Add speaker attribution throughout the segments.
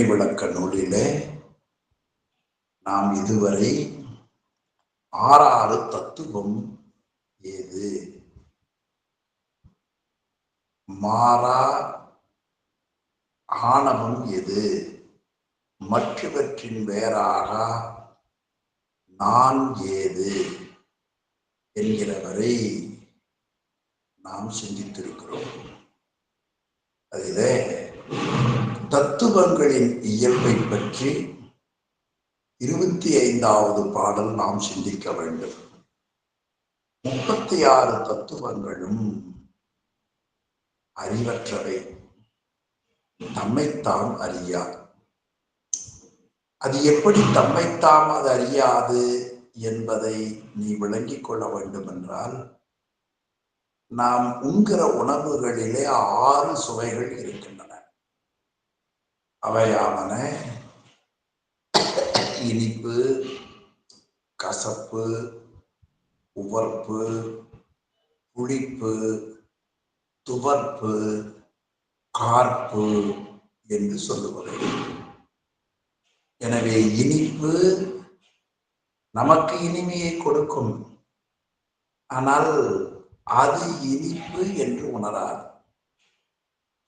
Speaker 1: உண்மை விளக்க நூலிலே நாம் இதுவரை ஆறாறு தத்துவம் ஏது? மாறா ஆணவம் எது? மற்றவற்றின் வேறாக நான் ஏது? என்கிறவரை நாம் சிந்தித்திருக்கிறோம். அதிலே தத்துவங்களின் இயல்பை பற்றி இருபத்தி ஐந்தாவது பாடல் நாம் சிந்திக்க வேண்டும். முப்பத்தி ஆறு தத்துவங்களும் அறிவற்றவை. தம்மைத்தாம் அறியா. அது எப்படி தம்மைத்தாம் அது அறியாது என்பதை நீ விளங்கிக் கொள்ள வேண்டும் என்றால் நாம் உண்கிற உணவுகளிலே ஆறு சுவைகள் இருக்கின்றன. அவையாவன இனிப்பு கசப்பு உவர்ப்பு புளிப்பு துவர்ப்பு கார்ப்பு என்று சொல்லுவது. எனவே இனிப்பு நமக்கு இனிமையை கொடுக்கும். ஆனால் அது இனிப்பு என்று உணராது.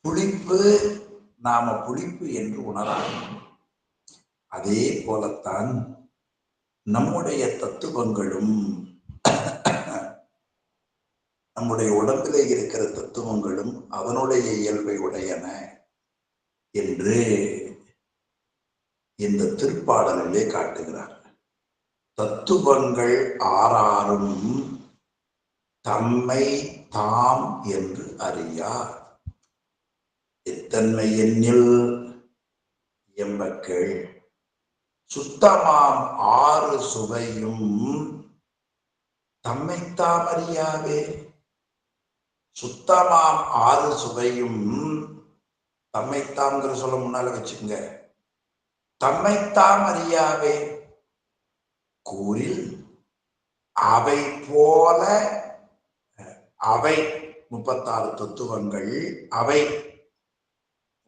Speaker 1: புளிப்பு நாம புளிப்பு என்று உணராது அதே போலத்தான் நம்முடைய தத்துவங்களும் நம்முடைய உடம்பிலே இருக்கிற தத்துவங்களும் அதனுடைய இயல்பை உடையன என்று இந்த திருப்பாடலிலே காட்டுகிறார் தத்துவங்கள் ஆறாரும் தம்மை தாம் என்று அறியார். தன்மை எண்ணில் எம்மக்கள் சுத்தமாம் ஆறு சுவையும் தம்மைத்தாம் அறியாவே சுத்தமாம் ஆறு சுவையும் தம்மைத்தாம்ங்கிற சொல்ல முன்னால வச்சுக்கோங்க. தம்மைத்தாம் அறியாவே கூறில் அவை போல அவை முப்பத்தாறு தத்துவங்கள் அவை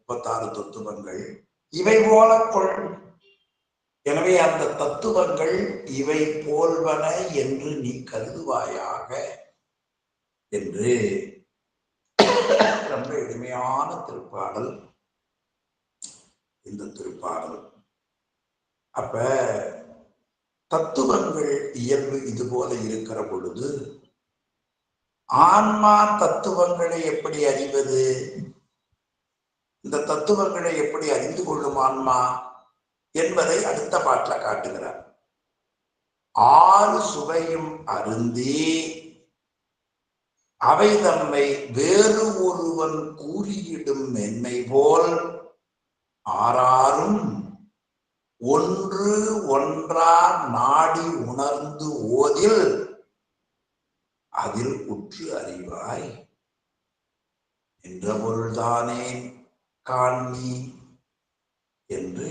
Speaker 1: முப்பத்தாறு தத்துவங்கள் இவை போல கொள். எனவே அந்த தத்துவங்கள் இவை போல்வன என்று நீ கருதுவாயாக என்று ரொம்ப எளிமையான திருப்பாடல். இந்த திருப்பாடல். அப்ப தத்துவங்கள் இயல்பு இது போல இருக்கிற பொழுது ஆன்மா தத்துவங்களை எப்படி அறிவது? இந்த தத்துவங்களை எப்படி அறிந்து கொள்ளும் ஆன்மா என்பதை அடுத்த பாட்டில் காட்டுகிறார். ஆறு சுவையும் அருந்தி அவை தம்மை வேறு ஒருவன் கூறியிடும் மென்மை போல் ஆறாரும் ஒன்று ஒன்றா நாடி உணர்ந்து ஓதில் அதில் உற்று அறிவாய். என்ற பொருள்தானே காண்மி என்று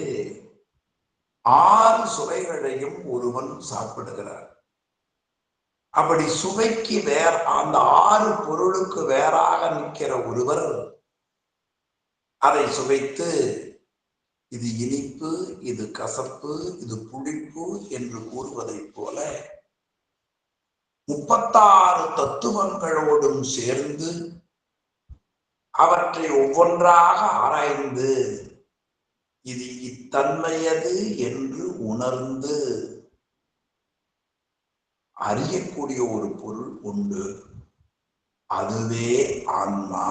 Speaker 1: ஆறு சுவைகளையும் ஒருவன் சாப்பிடுகிறார் அப்படி சுவைக்கு வேற அந்த ஆறு பொருளுக்கு வேறாக நிற்கிற ஒருவர் அதை சுவைத்து இது இனிப்பு இது கசப்பு இது புளிப்பு என்று கூறுவதைப் போல முப்பத்தாறு தத்துவங்களோடும் சேர்ந்து அவற்றை ஒவ்வொன்றாக ஆராய்ந்து இது இத்தன்மையது என்று உணர்ந்து அறியக்கூடிய ஒரு பொருள் உண்டு. அதுவே ஆன்மா.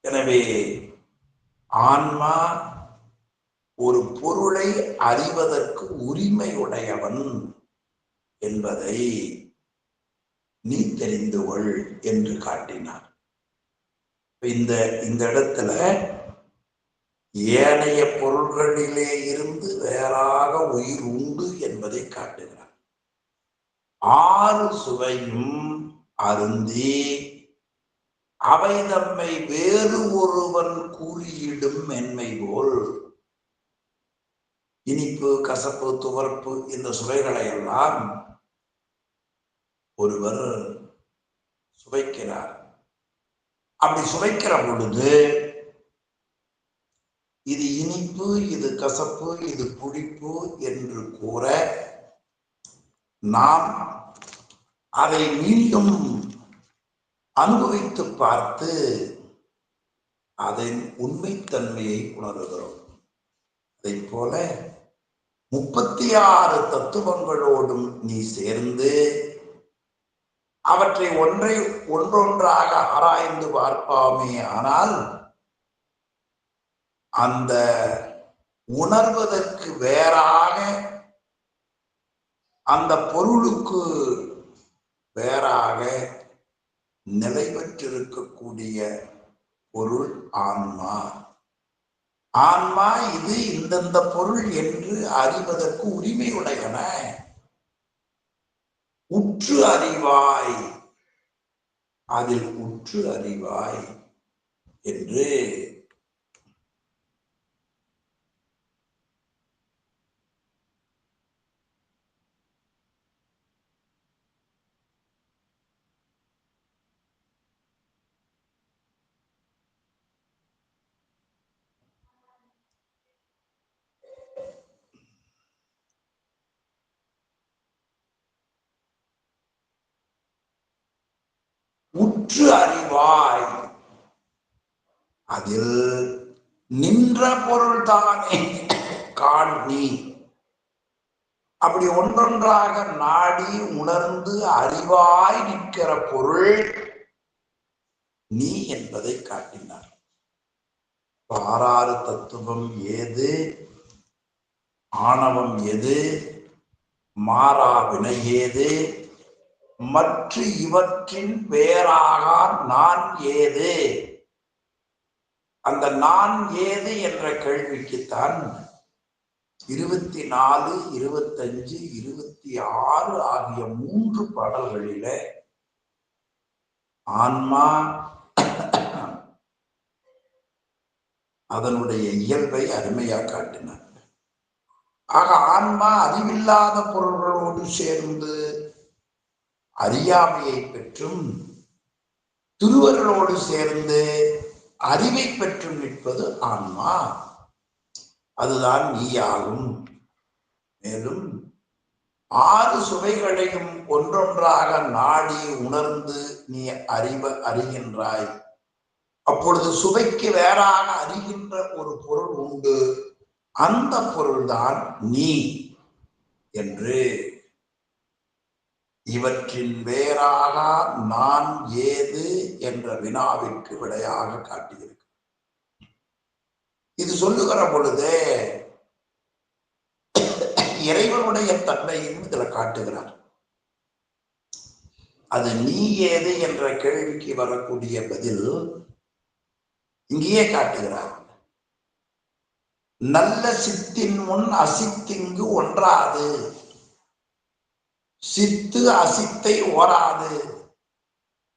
Speaker 1: எனவே ஆன்மா ஒரு பொருளை அறிவதற்கு உரிமையுடையவன் என்பதை நீ தெரிந்து கொள் என்று காட்டினார். இந்த இந்த இடத்துல ஏனைய பொருள்களிலே இருந்து வேறாக உயிர் உண்டு என்பதை காட்டுகிறார். ஆறு சுவையும் அருந்தி அவை தம்மை வேறு ஒருவன் கூறியிடும் மென்மை போல் இனிப்பு கசப்பு துவர்ப்பு இந்த சுவைகளை எல்லாம் ஒருவர் சுவைக்கிறார். அப்படி சுவைக்கிற பொழுது இது இனிப்பு இது கசப்பு இது புளிப்பு என்று கூற நாம் அதை மீண்டும் அனுபவித்து பார்த்து அதன் உண்மைத்தன்மையை உணர்கிறோம். அதை போல முப்பத்தி ஆறு தத்துவங்களோடும் நீ சேர்ந்து அவற்றை ஒன்றை ஒன்றொன்றாக ஆராய்ந்து பார்ப்பாமே. ஆனால் அந்த உணர்வதற்கு வேறாக அந்த பொருளுக்கு வேறாக நிலை பெற்றிருக்கக்கூடிய பொருள் ஆன்மா. ஆன்மா இது இந்தந்த பொருள் என்று அறிவதற்கு உரிமை உடையன உற்று அறிவாய். அதில் உற்று அறிவாய் என்று உற்று அறிவாய் காலத்தில் நின்ற பொருள் தானே. காண் நீ. அப்படி ஒன்றொன்றாக நாடி உணர்ந்து அறிவாய் நிற்கிற பொருள் நீ என்பதை காட்டினார். ஆறாறு தத்துவம் ஏது? ஆணவம் எது? மாறா வினை ஏது? மற்ற இவற்றின் பேராக நான் ஏது? அந்த நான் ஏது என்ற கேள்விக்குத்தான் இருபத்தி நாலு இருபத்தஞ்சு இருபத்தி ஆறு ஆகிய மூன்று பாடல்களில ஆன்மா அதனுடைய இயல்பை அருமையா காட்டினார். ஆக ஆன்மா அறிவில்லாத பொருள்களோடு சேர்ந்து அறியாமையை பெற்றும் திருவர்களோடு சேர்ந்து அறிவை பெற்று நிற்பது ஆன்மா. அதுதான் நீயாகும். மேலும் ஆறு சுவைகளையும் ஒன்றொன்றாக நாடி உணர்ந்து நீ அறிவ அறிகின்றாய். அப்பொழுது சுவைக்கு வேறாக அறிகின்ற ஒரு பொருள் உண்டு. அந்த பொருள்தான் நீ என்று இவற்றின் வேறாக நான் ஏது என்ற வினாவிற்கு விடையாக காட்டியிருக்கு. இது சொல்லுகிற பொழுது இறைவனுடைய தன்மையும் இதுல காட்டுகிறார். அது நீ ஏது என்ற கேள்விக்கு வரக்கூடிய பதில் இங்கேயே காட்டுகிறார். நல்ல சித்தின் முன் அசித்திங்கு ஒன்றாது. சித்து அசித்தை ஓராது.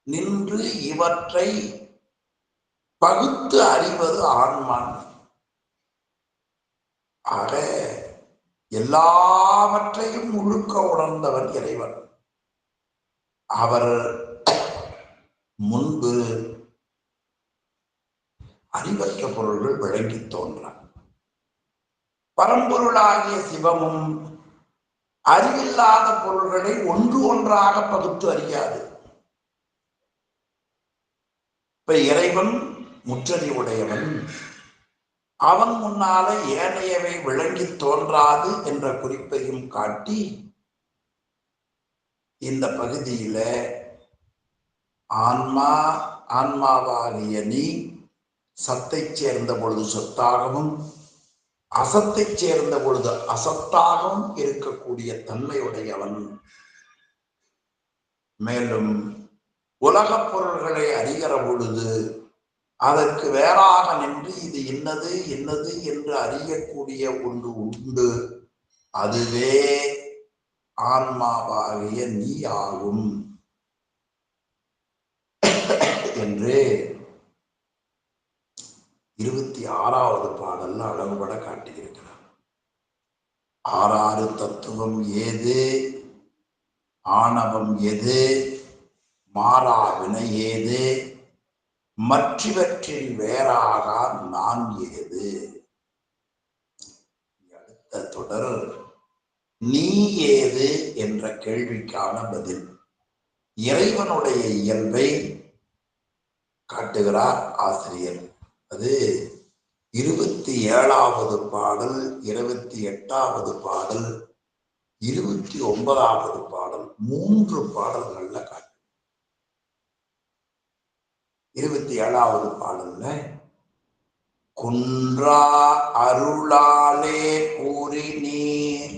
Speaker 1: நின்று இவற்றை பகுத்து அறிவது ஆன்மான். ஆக எல்லாவற்றையும் முழுக்க உணர்ந்தவன் இறைவன். அவர் முன்பு அறிவற்ற பொருள்கள் விளங்கி தோன்றான் பரம்பொருளாகிய சிவமும் அறிவில்லாத பொருள்களை ஒன்று ஒன்றாக பகுத்து அறியாது. இப்ப இறைவன் முற்றறிவுடையவன் அவன் முன்னால ஏனையவை விளங்கி தோன்றாது என்ற குறிப்பையும் காட்டி இந்த பகுதியில ஆன்மா ஆன்மாவாகிய நீ சத்தை சேர்ந்த பொழுது சொத்தாகவும் அசத்தை சேர்ந்த பொழுது அசத்தாகவும் இருக்கக்கூடிய தன்மையுடையவன் மேலும் உலகப் பொருள்களை அறிகிற பொழுது அதற்கு வேறாக நின்று இது இன்னது இன்னது என்று அறியக்கூடிய ஒன்று உண்டு. அதுவே ஆன்மாவாகிய நீ ஆகும் என்று இருபத்தி ஆறாவது பாடல்ல அளவுபட காட்டியிருக்கிறார். ஆறாறு தத்துவம் ஏது? ஆணவம் எது? மாறா வினை ஏது? மற்றவற்றில் வேறாக நான் ஏது? அடுத்த தொடர் நீ ஏது என்ற கேள்விக்கான பதில். இறைவனுடைய இயல்பை காட்டுகிறார் ஆசிரியர். அது இருபத்தி ஏழாவது பாடல் இருபத்தி எட்டாவது பாடல் இருபத்தி ஒன்பதாவது பாடல் மூன்று பாடல்கள்ல காட்டு இருபத்தி ஏழாவது பாடல்ல குன்றா அருளாலே கூறி நீர்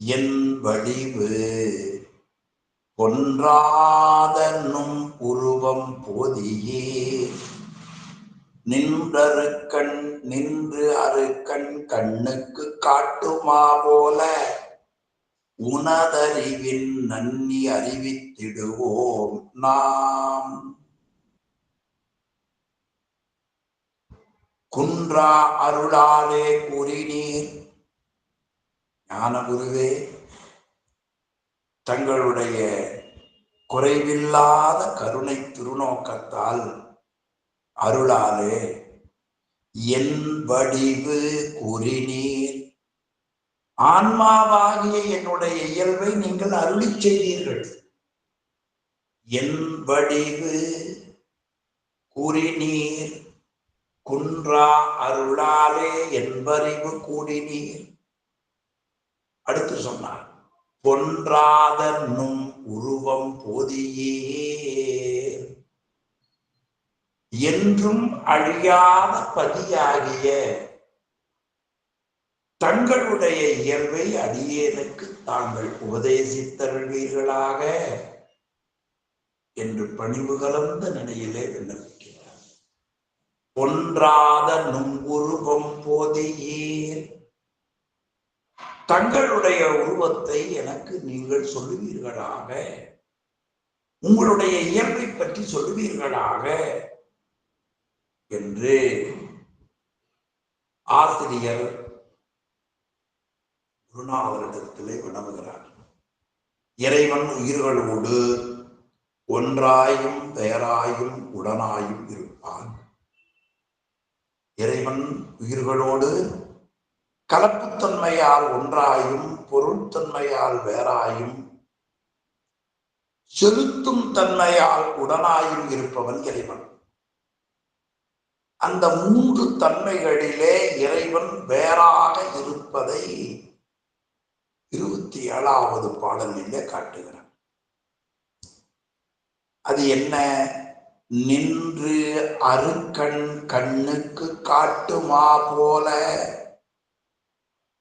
Speaker 1: என் வடிவு கொன்றாதனும் உருவம் போதியே. நின்றருக்கண் நின்று அருக்கண் கண்ணுக்கு காட்டுமா போல? உனதறிவின் நன்னி அறிவித்திடுவோம் நாம். குன்றா அருளாலே கூறினீர். ஞானகுருவே தங்களுடைய குறைவில்லாத கருணை திருநோக்கத்தால் அருளாலே. என் வடிவு கூறினீர். ஆன்மாவாகிய என்னுடைய இயல்பை நீங்கள் அருளி செய்தீர்கள். என் வடிவு கூறினீர். குன்றா அருளாலே என்பறிவு கூடினீர் அடுத்து சொன்னார் பொன்றாதன்னும் உருவம் போதியே என்றும் அழியாத பதியாகிய தங்களுடைய இயல்பை அடியேனுக்கு தாங்கள் உபதேசித்தருள்வீர்களாக என்று பணிவு கலந்த நிலையிலே விண்ணப்பிக்கிறார். ஒன்றாத நுங்குருவம் போதையீர். தங்களுடைய உருவத்தை எனக்கு நீங்கள் சொல்லுவீர்களாக. உங்களுடைய இயல்பை பற்றி சொல்லுவீர்களாக. என்று ஆசிரியர் குருநாதரிடத்திலே வினவுகிறார் இறைவன் உயிர்களோடு ஒன்றாயும் பெயராயும் உடனாயும் இருப்பான். இறைவன் உயிர்களோடு கலப்புத்தன்மையால் ஒன்றாயும் பொருள்தன்மையால் வேறாயும் செலுத்தும் தன்மையால் உடனாயும் இருப்பவன் இறைவன். அந்த மூன்று தன்மைகளிலே இறைவன் வேறாக இருப்பதை இருபத்தி ஏழாவது பாடலிலே காட்டுகிறான் அது என்ன? நின்று அருக்கண் கண்ணுக்கு காட்டுமா போல.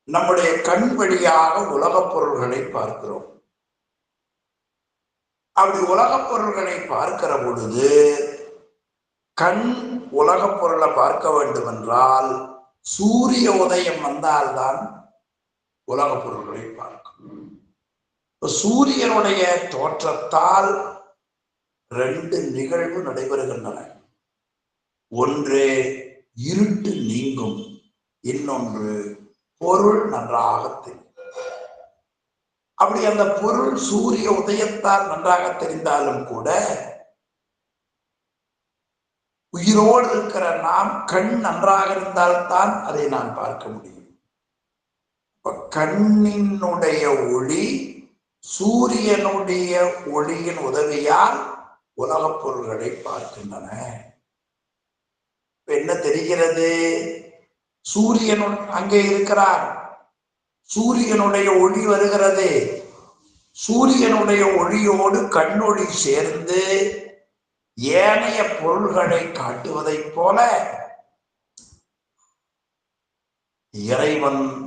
Speaker 1: நம்முடைய கண் வழியாக உலகப் பொருள்களை பார்க்கிறோம். அப்படி உலகப் பொருள்களை பார்க்கிற பொழுது கண் உலகப் பொருளை பார்க்க வேண்டும் என்றால் சூரிய உதயம் வந்தால்தான் உலகப் பொருள்களை பார்க்கும். சூரியனுடைய தோற்றத்தால் ரெண்டு நிகழ்வு நடைபெறுகின்றன. ஒன்று இருட்டு நீங்கும் இன்னொன்று பொருள் நன்றாக தெரியும். அப்படி அந்த பொருள் சூரிய உதயத்தால் நன்றாக தெரிந்தாலும் கூட உயிரோடு இருக்கிற நாம் கண் நன்றாக இருந்தால்தான் அதை நான் பார்க்க முடியும். கண்ணினுடைய ஒளி சூரியனுடைய ஒளியின் உதவியால் உலகப் பொருள்களை பார்க்கின்றன. என்ன தெரிகிறது? சூரியன் அங்கே இருக்கிறார். சூரியனுடைய ஒளி வருகிறது. சூரியனுடைய ஒளியோடு கண்ணொளி சேர்ந்து ஏனைய பொருள்களை காட்டுவதைப் போல இறைவன்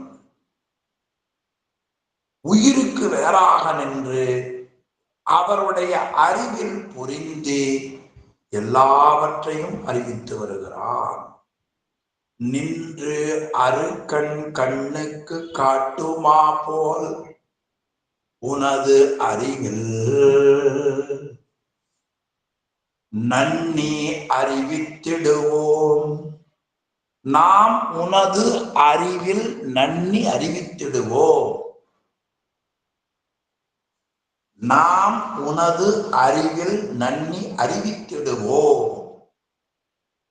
Speaker 1: உயிருக்கு வேறாக நின்று அவருடைய அறிவில் புரிந்து எல்லாவற்றையும் அறிவித்து வருகிறான். நின்று அருக்கண் கண்ணுக்கு காட்டுமா போல் உனது அறிவில் நன்னி அறிவித்திடுவோம். நாம் உனது அறிவில் நன்னி அறிவித்திடுவோம். நாம் உனது அறிவில் நன்னி அறிவித்திடுவோம்.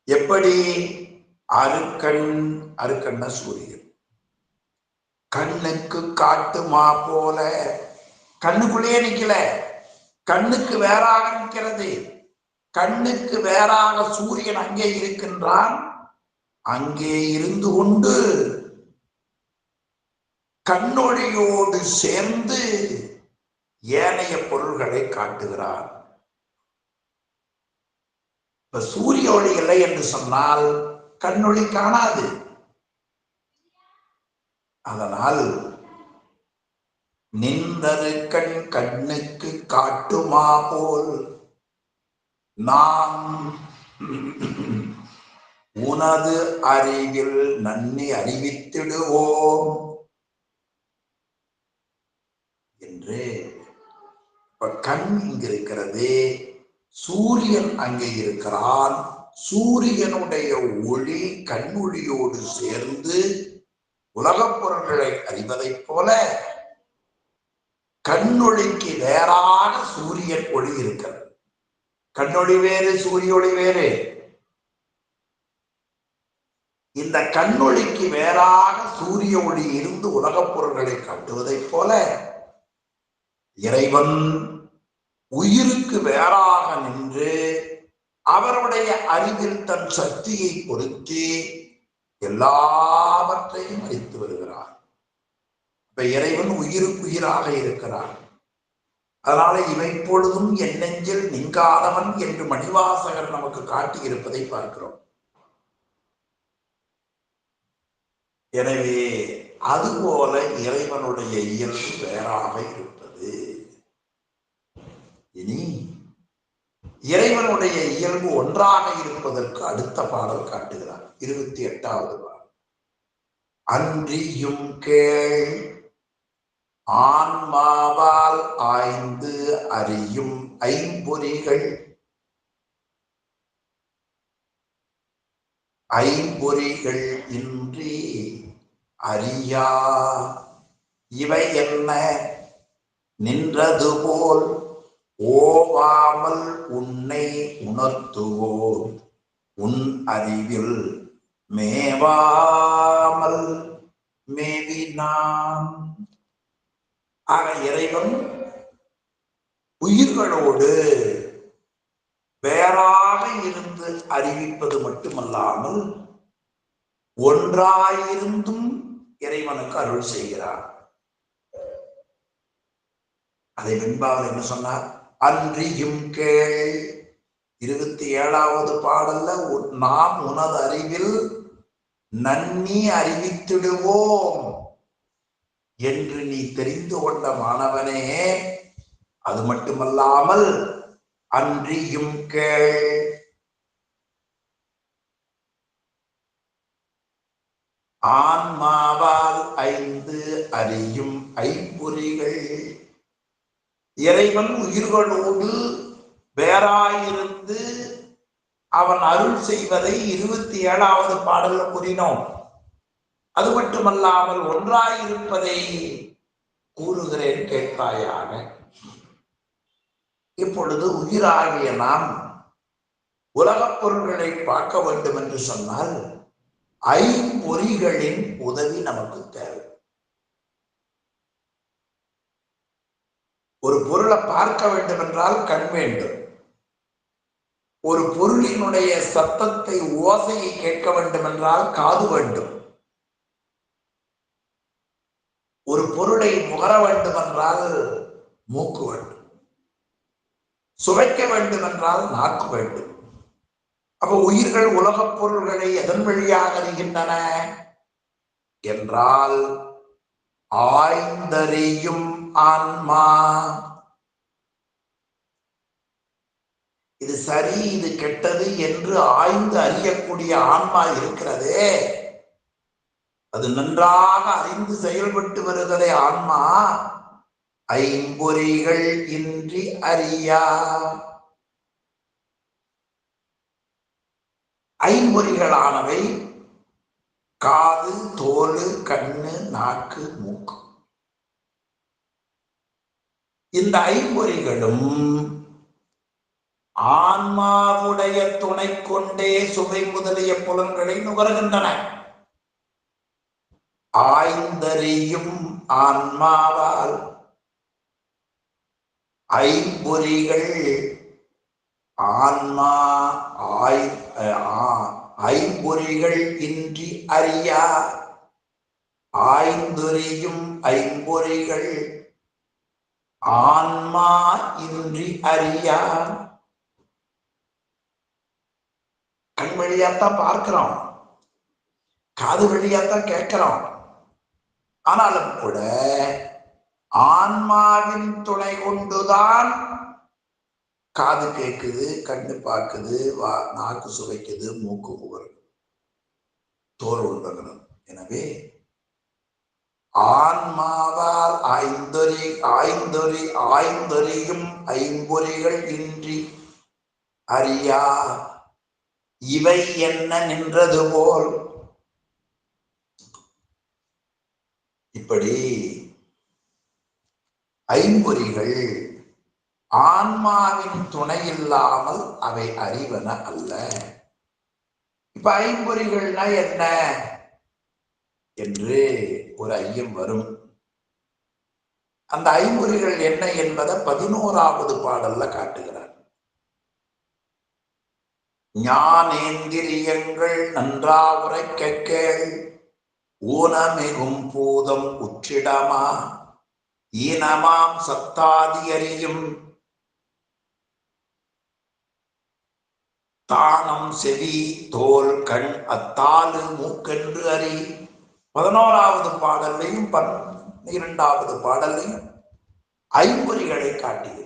Speaker 1: எப்படி? அருக்கண் அருக்கண்ண சூரியன். கண்ணுக்கு காட்டுமா போல. கண்ணுக்குள்ளேயே நிக்கல. கண்ணுக்கு வேறாக நிற்கிறது கண்ணுக்கு வேறாக சூரியன் அங்கே இருக்கின்றான். அங்கே இருந்து கொண்டு கண்ணொழியோடு சேர்ந்து ஏனைய பொருள்களை காட்டுகிறார். இப்ப சூரிய ஒளி இல்லை என்று சொன்னால் கண்ணொளி காணாது. அதனால் நின்றரு கண் கண்ணுக்கு காட்டுமா போல் நாம் உனது அறிவில் நன்னி அறிவித்திடுவோம் என்று. இப்ப கண் இங்க இருக்கிறது சூரியன் அங்கே இருக்கிறான். சூரியனுடைய ஒளி கண்ணொளியோடு சேர்ந்து உலகப் பொருள்களை அறிவதைப் போல கண்ணொளிக்கு நேரான சூரியன் ஒளி இருக்கிறது. கண்ணொளி வேறு சூரிய ஒளி வேறு. இந்த கண்ணொளிக்கு வேறாக சூரிய ஒளி இருந்து உலகப் பொருள்களை கட்டுவதைப் போல இறைவன் உயிருக்கு வேறாக நின்று அவருடைய அறிவில் தன் சக்தியை பொருத்தி எல்லாவற்றையும் அளித்து வருகிறார். இப்ப இறைவன் உயிருக்கு உயிராக இருக்கிறார். அதனால இவை பொழுதும் என் நெஞ்சில் நீங்காதவன் என்று மணிவாசகர் நமக்கு காட்டி இருப்பதை பார்க்கிறோம். எனவே அதுபோல இறைவனுடைய இயல்பு வேறாக இருப்பது. இனி இறைவனுடைய இயல்பு ஒன்றாக இருப்பதற்கு அடுத்த பாடல் காட்டுகிறார். இருபத்தி எட்டாவது பாடல். அன்றியும் கேள் ஆன்மாவால் ஆய்ந்து அறியும் ஐம்பொறிகள். ஐம்பொறிகள் இன்றி அறியா. இவை என்ன? நின்றது போல் ஓவாமல் உன்னை உணர்த்துவோம் உன் அறிவில் மேவாமல் மேவினான். ஆக இறைவன் உயிர்களோடு வேறாக இருந்து அறிவிப்பது மட்டுமல்லாமல் ஒன்றாயிருந்தும் இறைவனுக்கு அருள் செய்கிறார். அதை வெண்பாவில் என்ன சொன்னார்? அன்றியும் கேள். இருபத்தி ஏழாவது பாடல்ல நாம் உனது அறிவில் நன்னி அறிவித்திடுவோம். என்று நீ தெரிந்து கொண்ட மாணவனே அது மட்டுமல்லாமல் அன்றியும் கேள். ஆன்மாவால் ஐந்து அறியும் ஐம்பொறிகள் இறைவன் உயிர்களோடு வேறாயிருந்து அவன் அருள் செய்வதை இருபத்தி ஏழாவது பாடலில் கூறினோம். அது மட்டுமல்லாமல் ஒன்றாயிருப்பதை கூறுகிறேன் கேட்பாயாக இப்பொழுது உயிராகிய நாம் உலகப் பொருள்களை பார்க்க வேண்டும் என்று சொன்னால் ஐம்பொறிகளின் உதவி நமக்கு தேவை. ஒரு பொருளை பார்க்க வேண்டும் என்றால் கண் வேண்டும். ஒரு பொருளினுடைய சத்தத்தை ஓசையை கேட்க வேண்டும் என்றால் காது வேண்டும். ஒரு பொருளை முகர வேண்டும் என்றால் மூக்கு வேண்டும். சுவைக்க வேண்டும் என்றால் நாக்கு வேண்டும். அப்ப உயிர்கள் உலகப் பொருள்களை எதன் வழியாக அறிகின்றன? என்றால் ஆய்ந்தறியும் ஆன்மா. இது சரி இது கெட்டது என்று ஆய்ந்து அறியக்கூடிய ஆன்மா இருக்கிறதே. அது நன்றாக அறிந்து செயல்பட்டு வருகிறதே ஆன்மா. ஐம்பொறிகள் இன்றி அறியா ஐம்பொறிகளானவை காது தோல் கண்ணு நாக்கு மூக்கு. இந்த ஐம்பொறிகளும் ஆன்மாவுடைய துணை கொண்டே சுவை முதலிய புலன்களை நுகர்கின்றன. ஆய்ந்தறியும் ஆன்மாவால் ஐம்பொறிகள் ஆன்மா ஆய் ஆ- ஐம்பொறிகள் இன்றி அறியா? ஆய்ந்தொறியும் ஐம்பொறிகள் ஆன்மா இன்றி அறியா? கண் வழியாத்தான் பார்க்கிறோம். காது வழியாத்தான் கேட்கிறோம். ஆனாலும் கூட ஆன்மாவின் துணை கொண்டுதான் காது கேட்குது கண்ணு பார்க்குது வா நாக்கு சுவைக்குது மூக்கு உவருது தோல் உள்வகணும் எனவே ஆன்மாவால் ஐந்தொரி ஆய்ந்தொரி ஆய்ந்தொரியும் ஐம்பொறிகள் இன்றி அறியா. இவை என்ன நின்றது போல் இப்படி ஐம்பொறிகள் ஆன்மாவின் துணை இல்லாமல் அவை அறிவன அல்ல. இப்ப ஐம்பொறிகள்னா என்ன? என்று ஒரு ஐயம் வரும். அந்த ஐம்பொறிகள் என்ன என்பதை பதினோராவது பாடல்ல காட்டுகிறார். ஞானேந்திரியங்கள் நன்றா உரைக்க கேள். ஊனமிகும் பூதம் உற்றிடமா? ஈனமாம் சத்தாதி அறியும் தானம் செவி தோல் கண் அத்தாலு மூக்கென்று அறி. பதினோராவது பாடல்லையும் பன்னிரண்டாவது பாடல்லையும் ஐம்பொறிகளை காட்டியது.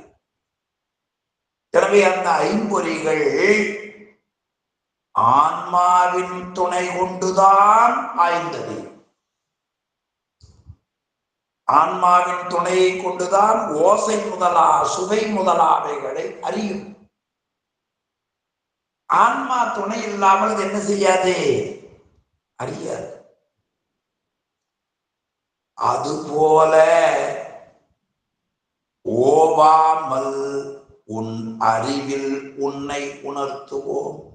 Speaker 1: எனவே அந்த ஐம்பொறிகள் ஆன்மாவின் துணை கொண்டுதான் ஆய்ந்தது. ஆன்மாவின் துணையை கொண்டுதான் ஓசை முதலா சுவை முதலாவைகளை அறியும். ஆன்மா துணை இல்லாமல் அது என்ன செய்யாது? அறியாது. அதுபோல ஓவாமல் உன் அறிவில் உன்னை உணர்த்துவோம்.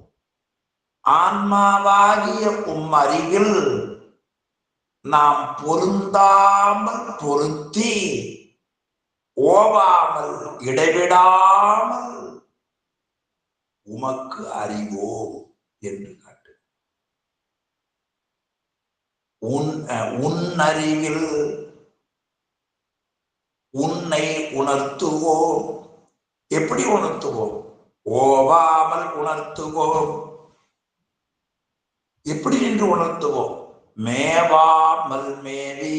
Speaker 1: ஆன்மாவாகிய உம் அறிவில் நாம் பொருந்தாமல் பொருத்தி ஓவாமல் இடைவிடாமல் உமக்கு அறிவோம் என்று காட்டு. உன் உன் அறிவில் உன்னை உணர்த்துவோம். எப்படி உணர்த்துவோம்? ஓவாமல் உணர்த்துவோம். எப்படி நின்று உணர்த்துவோம்? மேவாமல் மேவி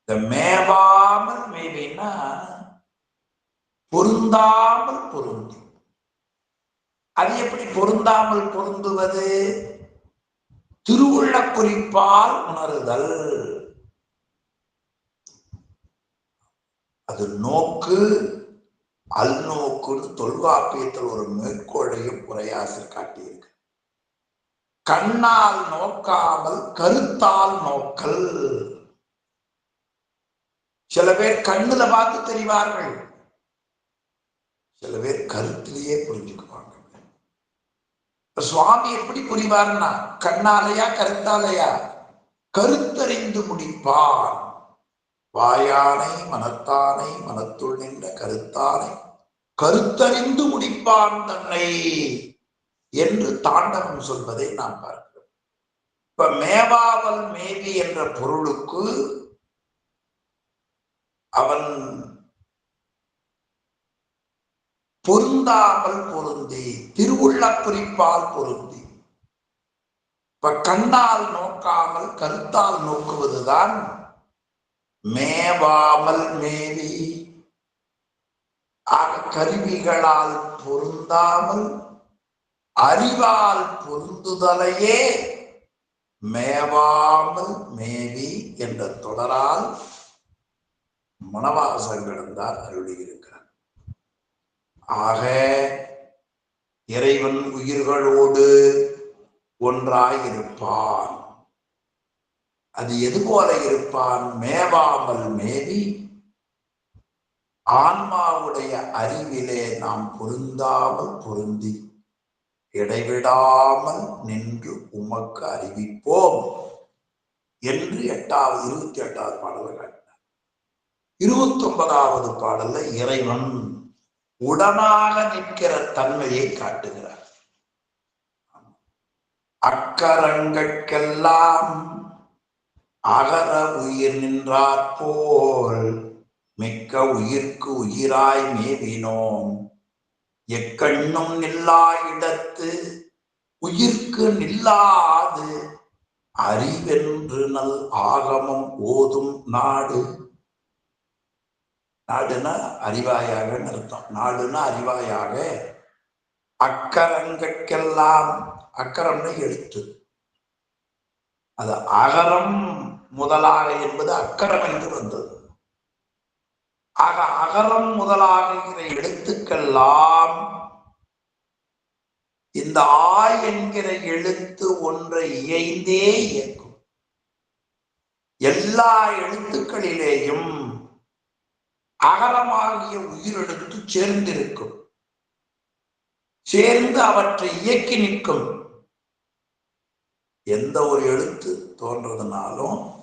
Speaker 1: இந்த மேவாமல் மேவின்னா பொருந்தாமல் பொருந்தும். அது எப்படி பொருந்தாமல் பொருந்துவது? திருவுள்ள குறிப்பால் உணருதல். அது நோக்கு அல்நோக்குன்னு தொல்காப்பியத்தில் ஒரு மேற்கோளையும் உரையாசில் காட்டியிருக்கு. கண்ணால் நோக்காமல் கருத்தால் நோக்கல். சில பேர் கண்ணுல பார்த்து தெரிவார்கள். சில பேர் கருத்திலேயே புரிஞ்சுக்குவாங்க. சுவாமி எப்படி புரிவார்னா கண்ணாலையா கருத்தாலையா? கருத்தறிந்து முடிப்பார் வாயானை மனத்தானை மனத்துள் நின்ற கருத்தானை கருத்தறிந்து முடிப்பான் தன்னை. என்று தாண்டவம் சொல்வதை நாம் பார்க்கிறோம். இப்ப மேவாவல் மேவி என்ற பொருளுக்கு அவன் பொருந்தாமல் பொருந்தி திருவுள்ள குறிப்பால் பொருந்தி இப்ப கண்ணால் நோக்காமல் கருத்தால் நோக்குவதுதான் மேவாமல் மேவி. ஆக கருவிகளால் பொருந்தாமல் அறிவால் பொருந்துதலையே மேவாமல் மேவி என்ற தொடரால் மணவாசங்களிருந்தார் அருளியிருக்கிறார். ஆக இறைவன் உயிர்களோடு ஒன்றாயிருப்பான். அது எது போல இருப்பான்? மேவாமல் மேவி ஆன்மாவுடைய அறிவிலே நாம் பொருந்தாமல் பொருந்தி இடைவிடாமல் நின்று உமக்கு அறிவிப்போம் என்று எட்டாவது இருபத்தி எட்டாவது பாடல காட்டினார். இருபத்தி ஒன்பதாவது பாடல்ல இறைவன் உடனாக நிற்கிற தன்மையை காட்டுகிறார். அக்கரங்கட்கெல்லாம் அகர உயிர் நின்றாற்போல் மிக்க உயிர்க்கு உயிராய் மேவினோம். எக்கண்ணும் நில்லா இடத்து உயிர்க்கு நில்லாது அறிவென்று நல் ஆகமம் ஓதும் நாடு. நாடுனா அறிவாயாக அர்த்தம். நாடுனா அறிவாயாக. அக்கரங்கெல்லாம் அக்கரம்னு எழுத்து. அது அகரம் முதலாக என்பது அக்கரம் என்று வந்தது. ஆக அகரம் முதலாகிற எழுத்துக்கெல்லாம் இந்த ஆ என்கிற எழுத்து ஒன்றை இயைந்தே இயக்கும். எல்லா எழுத்துக்களிலேயும் அகரமாகிய உயிரெழுத்து சேர்ந்திருக்கும். சேர்ந்து அவற்றை இயக்கி நிற்கும். எந்த ஒரு எழுத்து தோன்றதுனாலும்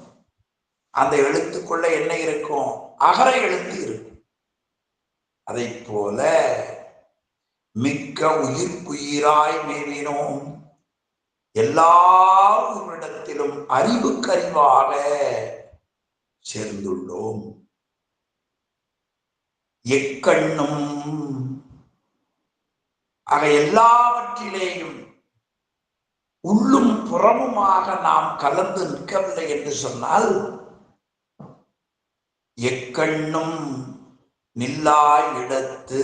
Speaker 1: அந்த எழுத்துக்குள்ள என்ன இருக்கும்? அகர எழுத்து இருக்கும் அதை போல மிக்க உயிர்க்குயிராய் மேவினோம். எல்லா உயிரிடத்திலும் அறிவுக்கறிவாக சேர்ந்துள்ளோம். எக்கண்ணும் ஆக எல்லாவற்றிலேயும் உள்ளும் புறமுமாக நாம் கலந்து நிற்கவில்லை என்று சொன்னால் எக்கண்ணும் நில்லா இடத்து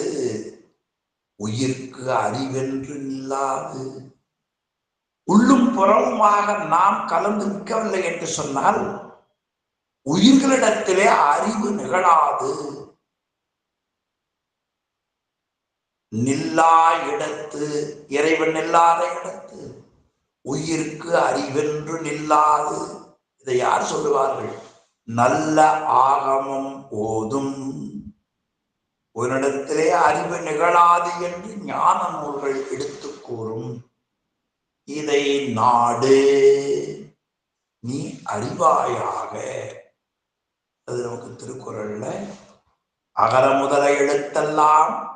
Speaker 1: உயிர்க்கு அறிவென்று நில்லாது. உள்ளும் புறவுமாக நாம் கலந்து நிற்கவில்லை என்று சொன்னால் உயிர்களிடத்திலே அறிவு நிகழாது. நில்லா இடத்து இறைவன் நில்லாத இடத்து உயிருக்கு அறிவென்று நில்லாது. இதை யார் சொல்லுவார்கள்? நல்ல ஆகமம் ஓதும் உன்னிடத்திலே அறிவு நிகழாது என்று ஞான நூல்கள் எடுத்து கூறும். இதை நாடு. நீ அறிவாயாக. அது நமக்கு திருக்குறள்ல. அகர முதல எழுத்தெல்லாம்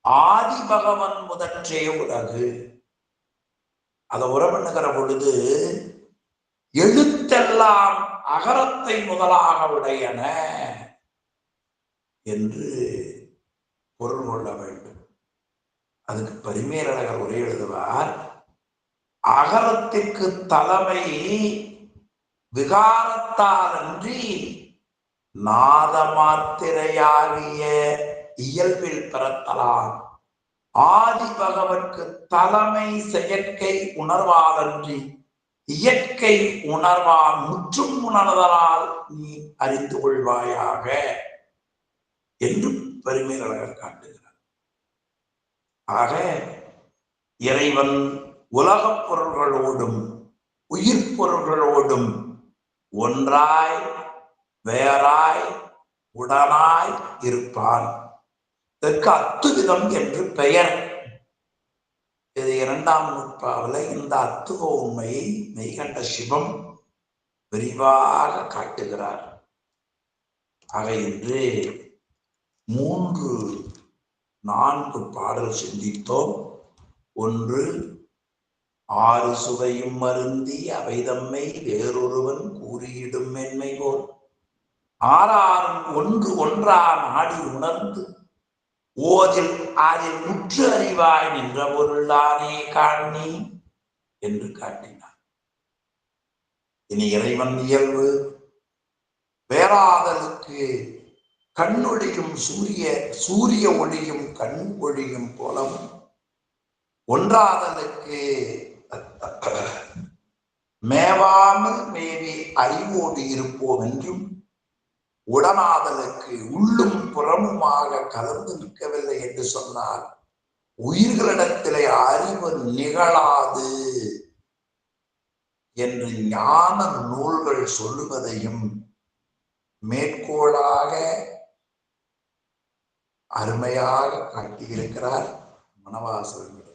Speaker 1: ஆதி பகவன் முதற்றே உலகு. அதை உறவண்ணுகிற பொழுது எழுத்தெல்லாம் அகரத்தை முதலாக உடையன என்று பொருள் கொள்ள வேண்டும். அதுக்கு பரிமேலழகர் உரை எழுதுவார் அகரத்திற்கு தலைமை விகாரத்தால் அன்றி நாத மாத்திரையாகிய இயல்பில் பிறத்தலாம் ஆதி பகவனுக்கு தலைமை செயற்கை உணர்வாலன்றி இயற்கை உணர்வால் முற்றும் உணர்தலால் நீ அறிந்து கொள்வாயாக என்று பெருமைகளர் காட்டுகிறார். ஆக இறைவன் உலகப் பொருள்களோடும் உயிர் பொருள்களோடும் ஒன்றாய் வேறாய் உடனாய் இருப்பான். இதற்கு அத்துவிதம் என்று பெயர். இரண்டாம் நூற்பாவில் இந்த அத்துவ உண்மையை மெய்கண்ட சிவம் விரிவாக காட்டுகிறார். ஆக இன்று மூன்று நான்கு பாடல் சிந்தித்தோம். ஒன்று ஆறு சுவையும் மருந்தி அவைதம்மை வேறொருவன் கூறியிடும் மென்மை போல் ஆறாறும் ஒன்று ஒன்றா நாடி உணர்ந்து ஓதில் அதில் முற்று அறிவாய் நின்ற பொருள்தானே காணி என்று காட்டினார் இனி இறைவன் இயல்பு. வேறாதலுக்கு கண்ணொழியும் சூரிய சூரிய ஒளியும் கண் ஒளியும் போலவும் ஒன்றாதலுக்கு மேவாமல் மேவி அறிவோடு இருப்போம் என்றும் உடனாதலுக்கு உள்ளும் புறமுமாக கலந்து நிற்கவில்லை என்று சொன்னார் உயிர்களிடத்திலே அறிவு நிகழாது என்று ஞான நூல்கள் சொல்லுவதையும் மேற்கோளாக அருமையாக காட்டியிருக்கிறார் மனவாசகர்